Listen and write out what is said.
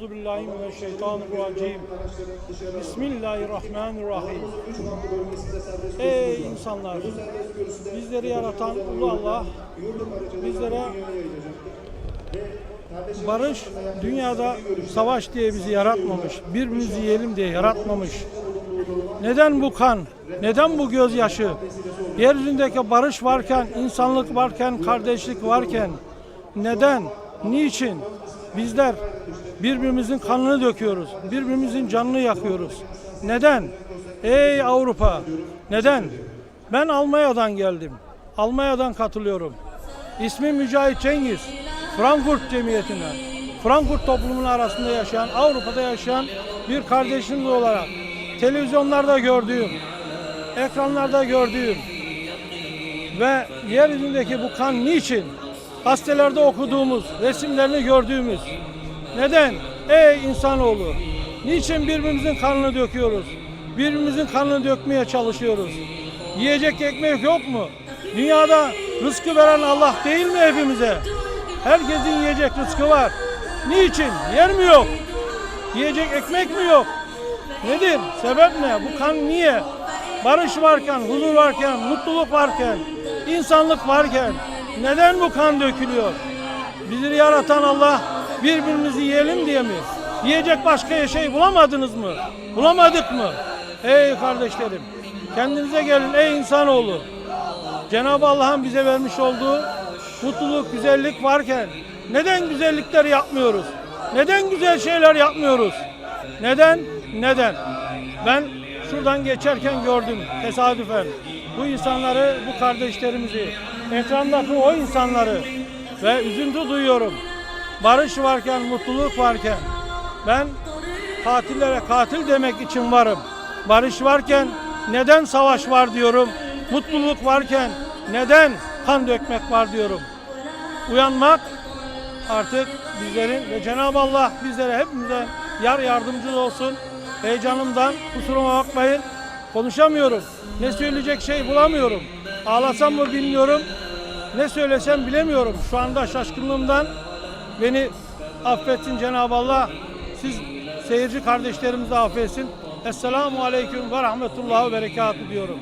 Euzu billahi. Bismillahirrahmanirrahim. Ey insanlar! Bizleri yaratan Ulu Allah bizlere barış, dünyada savaş diye bizi yaratmamış. Birbirimizi yiyelim diye yaratmamış. Neden bu kan? Neden bu gözyaşı? Yeryüzündeki barış varken, insanlık varken, kardeşlik varken neden, niçin bizler birbirimizin kanını döküyoruz, birbirimizin canını yakıyoruz? Neden? Ey Avrupa, neden? Ben Almanya'dan geldim. Almanya'dan katılıyorum. İsmim Mücahit Cengiz. Frankfurt Cemiyeti'nden, Frankfurt toplumunun arasında yaşayan, Avrupa'da yaşayan bir kardeşiniz olarak televizyonlarda gördüğüm, ekranlarda gördüğüm ve yeryüzündeki bu kan niçin? Gazetelerde okuduğumuz, resimlerini gördüğümüz. Neden? Ey insanoğlu! Niçin birbirimizin kanını döküyoruz? Birbirimizin kanını dökmeye çalışıyoruz. Yiyecek ekmek yok mu? Dünyada rızkı veren Allah değil mi hepimize? Herkesin yiyecek rızkı var. Niçin? Yer mi yok? Yiyecek ekmek mi yok? Nedir? Sebep ne? Bu kan niye? Barış varken, huzur varken, mutluluk varken, insanlık varken neden bu kan dökülüyor? Bizi yaratan Allah birbirimizi yiyelim diye mi? Yiyecek başka şey bulamadınız mı? Bulamadık mı? Ey kardeşlerim, kendinize gelin ey insanoğlu. Cenab-ı Allah'ın bize vermiş olduğu mutluluk, güzellik varken neden güzellikler yapmıyoruz? Neden güzel şeyler yapmıyoruz? Neden? Neden? Ben şuradan geçerken gördüm tesadüfen. Bu insanları, bu kardeşlerimizi, ekrandaki o insanları ve üzüntü duyuyorum. Barış varken, mutluluk varken ben katillere katil demek için varım. Barış varken neden savaş var diyorum. Mutluluk varken neden kan dökmek var diyorum. Uyanmak artık bizlerin ve Cenab-ı Allah bizlere hepimize yar yardımcı olsun. Heyecanımdan kusuruma bakmayın. Konuşamıyorum. Ne söyleyecek şey bulamıyorum. Ağlasam mı bilmiyorum. Ne söylesem bilemiyorum. Şu anda şaşkınlığımdan beni affetsin Cenab-ı Allah. Siz seyirci kardeşlerimizi affetsin. Esselamu Aleyküm ve Rahmetullah ve Berekatuhu diyorum.